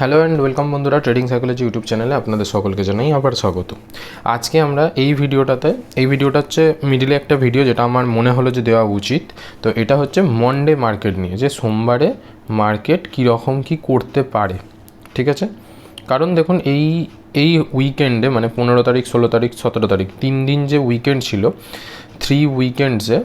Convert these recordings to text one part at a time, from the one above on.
Hello and welcome বন্ধুরা trading psychology YouTube চ্যানেলে আপনাদের সকলকে জানাই আবার স্বাগত। আজকে আমরা এই ভিডিওটাতে, এই ভিডিওটা হচ্ছে মিডিলে একটা ভিডিও যেটা আমার মনে হলো যে দেওয়া উচিত। তো এটা হচ্ছে মন্ডে মার্কেট নিয়ে, যে সোমবারে মার্কেট কীরকম কী করতে পারে, ঠিক আছে? কারণ দেখুন এই এই উইকেন্ডে মানে পনেরো তারিখ, ষোলো তারিখ, সতেরো তারিখ, তিন দিন যে উইকেন্ড ছিল থ্রি উইকেন্ডসে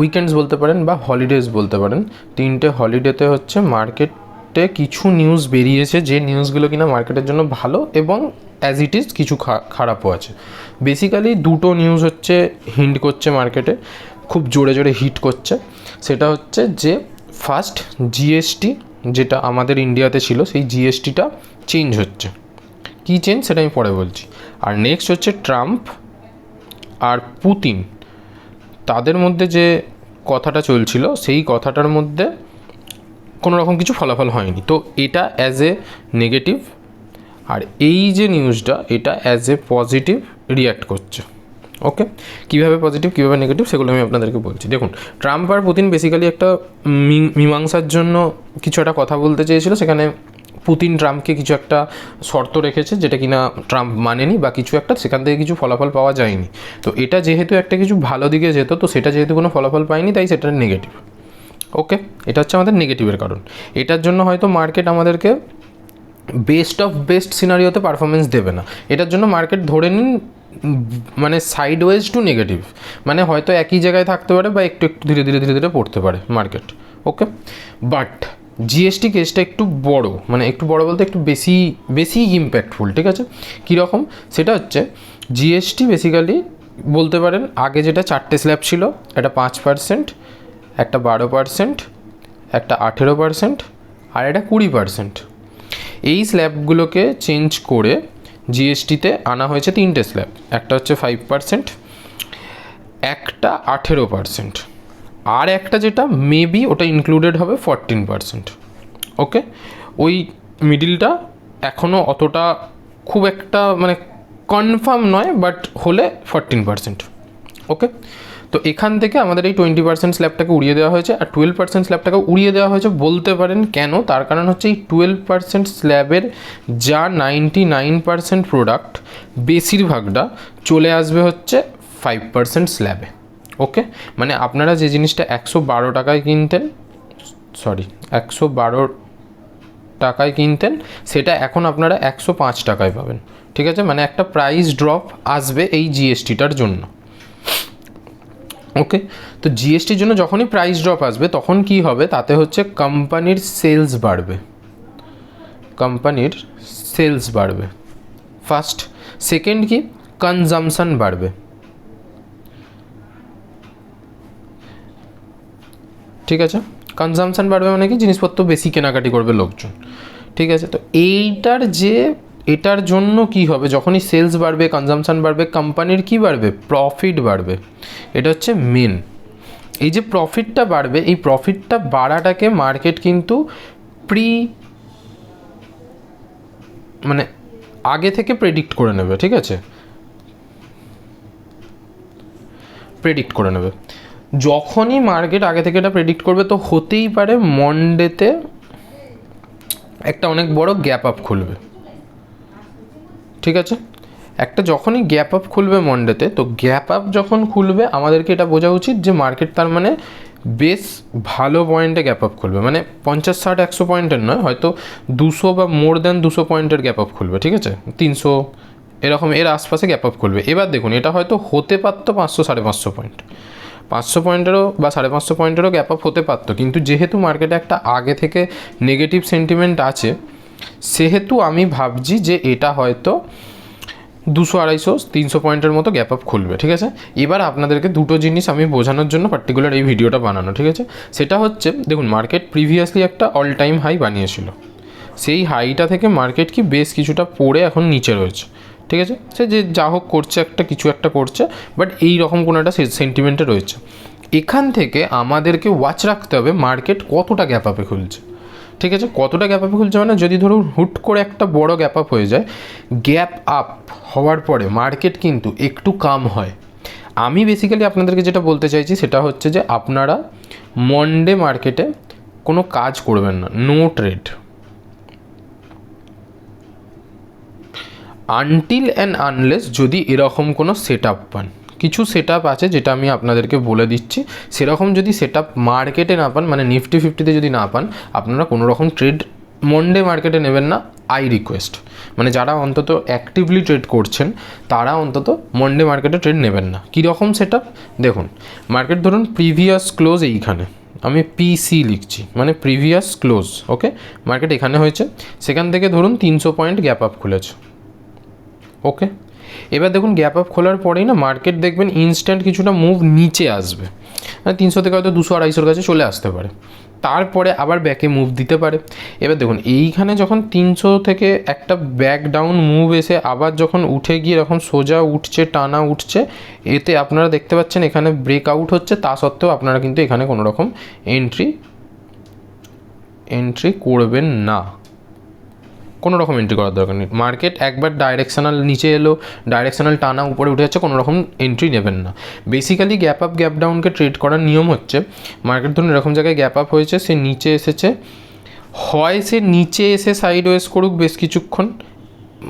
উইকেন্ডস বলতে পারেন বা হলিডেজ বলতে পারেন, তিনটে হলিডেতে হচ্ছে মার্কেটে কিছু নিউজ বেরিয়েছে যে নিউজগুলো কিনা মার্কেটের জন্য ভালো এবং অ্যাজ ইট ইজ কিছু খারাপও আছে। বেসিক্যালি দুটো নিউজ হচ্ছে হিন্ট করছে মার্কেটে খুব জোরে জোরে হিট করছে। সেটা হচ্ছে যে ফার্স্ট জিএসটি যেটা আমাদের ইন্ডিয়াতে ছিল, সেই জিএসটিটা চেঞ্জ হচ্ছে। কী চেঞ্জ সেটা আমি পরে বলছি। আর নেক্সট হচ্ছে ট্রাম্প আর পুতিন তাদের মধ্যে যে কথাটা চলছিল, সেই কথাটার মধ্যে কোনো রকম কিছু ফলাফল হয়নি। তো এটা অ্যাজ এ নেগেটিভ আর এই যে নিউজটা এটা অ্যাজ এ পজিটিভ রিয়্যাক্ট করছে। ওকে কীভাবে পজিটিভ কীভাবে নেগেটিভ সেগুলো আমি আপনাদেরকে বলছি। দেখুন ট্রাম্প আর পুতিন বেসিক্যালি একটা মীমাংসার জন্য কিছু একটা কথা বলতে চেয়েছিল, সেখানে পুতিন ট্রাম্পকে কিছু একটা শর্ত রেখেছে, যেটা কিনা ট্রাম্প মানেনি বা কিছু একটা, সেখান থেকে কিছু ফলাফল পাওয়া যায়নি। তো এটা যেহেতু একটা কিছু ভালো দিকে যেত, তো সেটা যেহেতু কোনো ফলাফল পায়নি, তাই সেটা নেগেটিভ ওকে এটা হচ্ছে আমাদের নেগেটিভের কারণ। এটার জন্য হয়তো মার্কেট আমাদেরকে বেস্ট অফ বেস্ট সিনারিওতে পারফরমেন্স দেবে না। এটার জন্য মার্কেট ধরে নিন মানে সাইড ওয়েজ টু নেগেটিভ মানে হয়তো একই জায়গায় থাকতে পারে বা একটু একটু ধীরে ধীরে ধীরে ধীরে পড়তে পারে মার্কেট ওকে বাট জিএসটি কেসটা একটু বড় মানে একটু বড় বলতে একটু বেশি বেশি ইম্প্যাক্টফুল ঠিক আছে? কীরকম? সেটা হচ্ছে জিএসটি বেসিক্যালি বলতে পারেন, আগে যেটা চারটে স্ল্যাব ছিল, এটা পাঁচ পার্সেন্ট একটা বারো পার্সেন্ট একটা আঠেরো পার্সেন্ট আর একটা কুড়ি পার্সেন্ট এই স্ল্যাবগুলোকে চেঞ্জ করে জিএসটিতে আনা হয়েছে তিনটে স্ল্যাব একটা হচ্ছে ফাইভ পার্সেন্ট একটা আঠেরো পার্সেন্ট আর একটা যেটা মেবি ওটা ইনক্লুডেড হবে ফরটিন পার্সেন্ট ওকে ওই মিডিলটা এখনও অতটা খুব একটা মানে কনফার্ম নয় বাট হলে ফরটিন পার্সেন্ট ওকে তো এখান থেকে আমাদের এই টোয়েন্টি পার্সেন্ট স্ল্যাবটাকে উড়িয়ে দেওয়া হয়েছে। আর টুয়েলভ পার্সেন্ট স্ল্যাবটাকে উড়িয়ে দেওয়া হয়েছে বলতে পারেন কেন? তার কারণ হচ্ছে এই টুয়েলভ পার্সেন্ট স্ল্যাবের যা নাইনটি নাইন পার্সেন্ট প্রোডাক্ট বেশিরভাগটা চলে আসবে হচ্ছে ফাইভ পার্সেন্ট স্ল্যাবে ওকে মানে আপনারা যে জিনিসটা একশো বারো টাকায় কিনতেন সরি একশো বারো টাকায় কিনতেন, সেটা এখন আপনারা একশো পাঁচ টাকায় পাবেন। ঠিক আছে? মানে একটা প্রাইস ড্রপ আসবে এই জিএসটিটার জন্য। ওকে তো জিএসটির জন্য যখনই প্রাইস ড্রপ আসবে, তখন কি হবে? তাতে হচ্ছে কোম্পানির সেলস বাড়বে। কোম্পানির সেলস বাড়বে। ফার্স্ট সেকেন্ড কি? কনজামশন বাড়বে। ঠিক আছে? কনজামশন বাড়বে মানে কি? জিনিসপত্র বেশি কেনাকাটি করবে লোকজন। ঠিক আছে? তো এইটার যে এটার জন্য কি হবে? যখনই সেলস বাড়বে কনজামশান বাড়বে কোম্পানির কি বাড়বে? প্রফিট বাড়বে। এটা হচ্ছে মেন এই যে প্রফিটটা বাড়বে, এই প্রফিটটা বাড়াটাকে মার্কেট কিন্তু প্রি মানে আগে থেকে প্রেডিক্ট করে নেবে, ঠিক আছে? প্রেডিক্ট করে নেবে। যখনই মার্কেট আগে থেকে এটা প্রেডিক্ট করবে, তো হতেই পারে মন্ডেতে একটা অনেক বড় গ্যাপ আপ খুলবে। ঠিক আছে? একটা যখনই গ্যাপ আপ খুলবে মন্ডেতে তো গ্যাপ আপ যখন খুলবে, আমাদেরকে এটা বোঝা উচিত যে মার্কেট তার মানে বেশ ভালো পয়েন্টে গ্যাপ আপ খুলবে। মানে পঞ্চাশ, ষাট, একশো পয়েন্টের নয়, হয়তো দুশো বা মোর দ্যান দুশো পয়েন্টের গ্যাপ আপ খুলবে, ঠিক আছে? তিনশো, এরকম এর আশপাশে গ্যাপ আপ খুলবে। এবার দেখুন, এটা হয়তো হতে পারতো পাঁচশো, সাড়ে পাঁচশো পয়েন্ট পাঁচশো পয়েন্টেরও বা সাড়ে পাঁচশো পয়েন্টেরও গ্যাপ আপ হতে পারতো, কিন্তু যেহেতু মার্কেটে একটা আগে থেকে নেগেটিভ সেন্টিমেন্ট আছে সেহেতু আমি ভাবছি যে এটা হয়তো দুশো আড়াইশো, তিনশো পয়েন্টের মতো গ্যাপ আপ খুলবে, ঠিক আছে? এবার আপনাদেরকে দুটো জিনিস আমি বোঝানোর জন্য পার্টিকুলার এই ভিডিওটা বানানো, ঠিক আছে? সেটা হচ্ছে, দেখুন মার্কেট প্রিভিয়াসলি একটা অল টাইম হাই বানিয়েছিল। সেই হাইটা থেকে মার্কেট কি বেশ কিছুটা পড়ে এখন নিচে রয়েছে, ঠিক আছে? সে যে যা হোক করছে একটা, কিছু একটা করছে বাট এই রকম কোনো একটা সেন্টিমেন্টে রয়েছে। এখান থেকে আমাদেরকে ওয়াচ রাখতে হবে মার্কেট কতটা গ্যাপ আপে খুলছে। ঠিক আছে? কতটা গ্যাপ আপে খুলছে মানে যদি ধরুন হুট করে একটা বড় গ্যাপ আপ হয়ে যায় গ্যাপ আপ হওয়ার পরে মার্কেট কিন্তু একটু কাম হয়। আমি বেসিক্যালি আপনাদেরকে যেটা বলতে চাইছি সেটা হচ্ছে যে আপনারা মন্ডে মার্কেটে কোনো কাজ করবেন না no trade until and unless যদি এরকম কোনো সেট আপ পান। কিছু সেট আছে যেটা আমি আপনাদেরকে বলে দিচ্ছি। সেরকম যদি সেট মার্কেটে না পান মানে নিফটি ফিফটিতে যদি না পান, আপনারা কোনো রকম ট্রেড মন্ডে মার্কেটে নেবেন না আই রিকোয়েস্ট মানে যারা অন্তত অ্যাক্টিভলি ট্রেড করছেন, তারা অন্তত মন্ডে মার্কেটে ট্রেড নেবেন না। কীরকম সেট দেখুন মার্কেট ধরুন প্রিভিয়াস ক্লোজ এইখানে। আমি পিসি লিখছি মানে প্রিভিয়াস ক্লোজ ওকে মার্কেট এখানে হয়েছে। সেখান থেকে ধরুন তিনশো পয়েন্ট গ্যাপ আপ খুলেছে ওকে এবার দেখুন গ্যাপ আপ খোলার পরেই না মার্কেট দেখবেন ইনস্ট্যান্ট কিছুটা মুভ নিচে আসবে। মানে তিনশো থেকে হয়তো দুশো আড়াইশোর কাছে চলে আসতে পারে। তারপরে আবার ব্যাকে মুভ দিতে পারে। এবার দেখুন, এইখানে যখন তিনশো থেকে একটা ব্যাক ডাউন মুভ এসে আবার যখন উঠে গিয়ে এরকম সোজা উঠছে, টানা উঠছে, এতে আপনারা দেখতে পাচ্ছেন এখানে ব্রেক আউট হচ্ছে। তা সত্ত্বেও আপনারা কিন্তু এখানে কোনো রকম এন্ট্রি এন্ট্রি করবেন না। কোনো রকম এন্ট্রি করার দরকার নেই। মার্কেট একবার ডাইরেকশনাল নিচে এলো ডাইরেকশনাল টানা উপরে উঠে যাচ্ছে, কোনো রকম এন্ট্রি নেবেন না। বেসিক্যালি গ্যাপ আপ গ্যাপ ডাউনকে ট্রেড করার নিয়ম হচ্ছে মার্কেট ধরুন এরকম জায়গায় গ্যাপ আপ হয়েছে, সে নিচে এসেছে, হয় সে নিচে এসে সাইড ওয়েস করুক বেশ কিছুক্ষণ,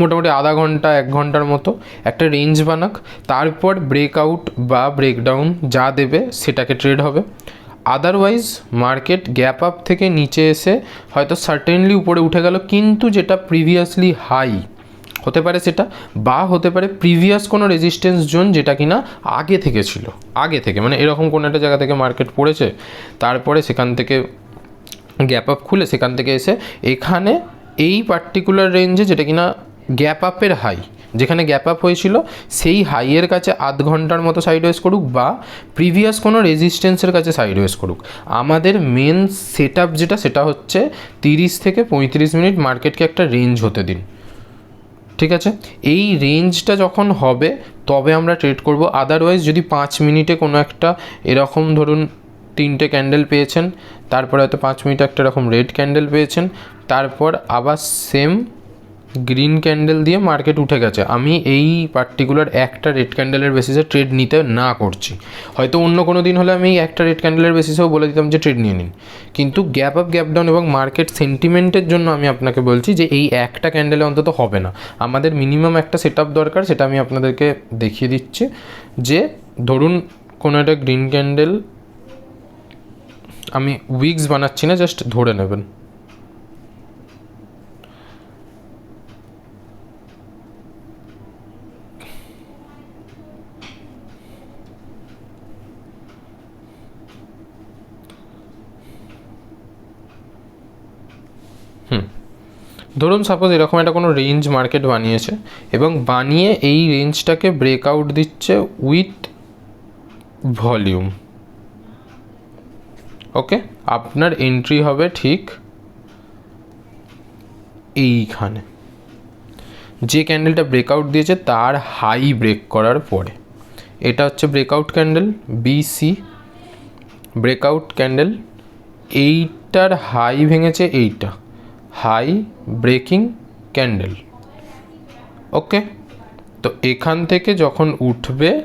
মোটামুটি আধা ঘণ্টা, এক ঘণ্টার মতো, একটা রেঞ্জ বানাক, তারপর ব্রেকআউট বা ব্রেকডাউন যা দেবে সেটাকে ট্রেড হবে। আদারওয়াইজ মার্কেট গ্যাপ আপ থেকে নিচে এসে হয়তো সার্টেনলি উপরে উঠে গেল। কিন্তু যেটা প্রিভিয়াসলি হাই হতে পারে সেটা বা হতে পারে প্রিভিয়াস কোনো রেজিস্ট্যান্স জোন যেটা কিনা আগে থেকে ছিল, আগে থেকে মানে এরকম কোনো একটা জায়গা থেকে মার্কেট পড়েছে, তারপরে সেখান থেকে গ্যাপ আপ খুলে সেখান থেকে এসে এখানে এই পার্টিকুলার রেঞ্জে যেটা কিনা গ্যাপ আপের হাই যেখানে গ্যাপ আপ হয়েছিল, সেই হাইয়ের কাছে আধ ঘণ্টার মতো সাইড ওয়েস করুক বা প্রিভিয়াস কোনো রেজিস্ট্যান্সের কাছে সাইড ওয়েস করুক। আমাদের মেন সেট যেটা, সেটা হচ্ছে তিরিশ থেকে পঁয়ত্রিশ মিনিট মার্কেটকে একটা রেঞ্জ হতে দিন। ঠিক আছে? এই রেঞ্জটা যখন হবে, তবে আমরা ট্রেড করব। আদারওয়াইজ যদি পাঁচ মিনিটে কোনো একটা এরকম ধরুন তিনটে ক্যান্ডেল পেয়েছেন, তারপরে হয়তো পাঁচ মিনিটে একটা এরকম রেড ক্যান্ডেল পেয়েছেন, তারপর আবার সেম গ্রিন ক্যান্ডেল দিয়ে মার্কেট উঠে গেছে। আমি এই পার্টিকুলার একটা রেড ক্যান্ডেলের বেসিসে ট্রেড নিতে না করছি। হয়তো অন্য কোনো দিন হলে আমি একটা রেড ক্যান্ডেলের বেসিসেও বলে দিতাম যে ট্রেড নিয়ে নিন। কিন্তু গ্যাপ আপ গ্যাপ ডাউন এবং মার্কেট সেন্টিমেন্টের জন্য আমি আপনাকে বলছি যে এই একটা ক্যান্ডেলে অন্তত হবে না। আমাদের মিনিমাম একটা সেট দরকার, সেটা আমি আপনাদেরকে দেখিয়ে দিচ্ছি যে ধরুন কোনো একটা গ্রিন ক্যান্ডেল আমি উইক্স বানাচ্ছি না জাস্ট ধরে নেবেন। ধরুন সাপোজ এরকম একটা কোনো রেঞ্জ মার্কেট বানিয়েছে এবং বানিয়ে এই রেঞ্জটাকে ব্রেকআউট দিচ্ছে উইথ ভলিউম ওকে আপনার এন্ট্রি হবে ঠিক এইখানে। যে ক্যান্ডেলটা ব্রেকআউট দিয়েছে তার হাই ব্রেক করার পরে। এটা হচ্ছে breakout candle BC breakout candle এইটার হাই ভেঙেছে এইটা। High breaking candle. ওকে? তো এখান থেকে যখন উঠবে,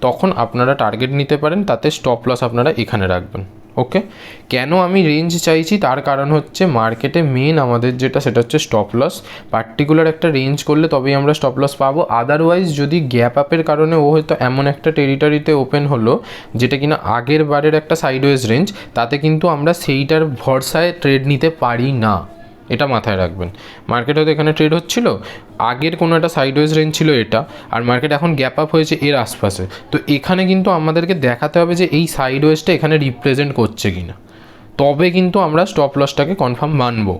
তখন আপনারা টার্গেট নিতে পারেন, তাতে স্টপ লস আপনারা এখানে রাখবেন। ওকে? কেন আমি রেঞ্জ চাইছি? তার কারণ হচ্ছে মার্কেটে মেন আমাদের যেটা, সেটা হচ্ছে স্টপ লস পার্টিকুলার একটা রেঞ্জ করলে তবেই আমরা স্টপ লস পাবো। আদারওয়াইজ যদি গ্যাপ আপের কারণে ও হয়তো এমন একটা টেরিটরিতে ওপেন হলো, যেটা কিনা আগের বারের একটা সাইডওয়েজ রেঞ্জ তাতে কিন্তু আমরা সেইটার ভরসায় ট্রেড নিতে পারি না। এটা মাথায় রাখবেন। মার্কেট হয়তো এখানে ট্রেড হচ্ছিল, আগের কোনো একটা সাইডওয়েজ রেঞ্জ ছিল এটা, আর মার্কেট এখন গ্যাপ আপ হয়েছে এর আশপাশে। তো এখানে কিন্তু আমাদেরকে দেখাতে হবে যে এই সাইডওয়েজটা এখানে রিপ্রেজেন্ট করছে কি না তবে কিন্তু আমরা স্টপ লসটাকে কনফার্ম মানবো।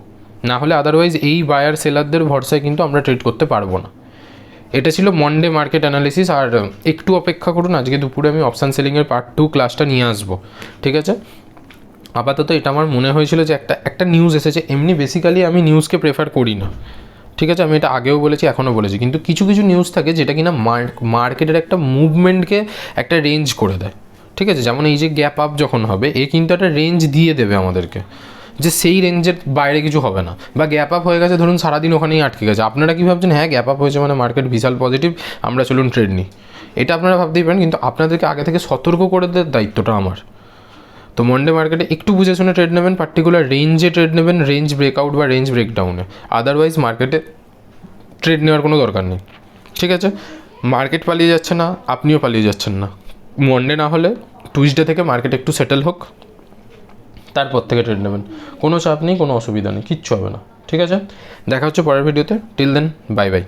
না হলে আদারওয়াইজ এই বায়ার সেলারদের ভরসায় কিন্তু আমরা ট্রেড করতে পারব না। এটা ছিল মন্ডে মার্কেট অ্যানালিসিস আর একটু অপেক্ষা করুন, আজকে দুপুরে আমি অপশান সেলিংয়ের পার্ট টু ক্লাসটা নিয়ে আসব। ঠিক আছে? আপাতত এটা আমার মনে হয়েছিল যে একটা একটা নিউজ এসেছে। এমনি বেসিক্যালি আমি নিউজকে প্রেফার করি না। ঠিক আছে? আমি এটা আগেও বলেছি, এখনও বলেছি। কিন্তু কিছু কিছু নিউজ থাকে যেটা কিনা মার্কেটের একটা মুভমেন্টকে একটা রেঞ্জ করে দেয়। ঠিক আছে? যেমন এই যে গ্যাপ আপ যখন হবে, এ কিন্তু একটা রেঞ্জ দিয়ে দেবে আমাদেরকে। যে সেই রেঞ্জের বাইরে কিছু হবে না। বা গ্যাপ আপ হয়ে গেছে, ধরুন সারাদিন ওখানেই আটকে গেছে। আপনারা কী ভাবছেন হ্যাঁ গ্যাপ আপ হয়েছে মানে মার্কেট বিশাল পজিটিভ আমরা চলুন ট্রেড নিই। এটা আপনারা ভাবতেই পারেন, কিন্তু আপনাদেরকে আগে থেকে সতর্ক করে দেওয়ার দায়িত্বটা আমার। তো মন্ডে মার্কেটে একটু বুঝে শুনে ট্রেড নেবেন পার্টিকুলার রেঞ্জে ট্রেড নেবেন রেঞ্জ ব্রেকআউট বা রেঞ্জ ব্রেকডাউনে আদারওয়াইজ মার্কেটে ট্রেড নেওয়ার কোনো দরকার নেই। ঠিক আছে? মার্কেট পালিয়ে যাচ্ছে না, আপনিও পালিয়ে যাচ্ছেন না। মন্ডে না হলে টুইসডে থেকে মার্কেট একটু সেটেল হোক, তারপর থেকে ট্রেড নেবেন। কোনো চাপ নেই, কোনো অসুবিধা নেই, কিচ্ছু হবে না। ঠিক আছে? দেখা হচ্ছে পরের ভিডিওতে টিল দেন বাই বাই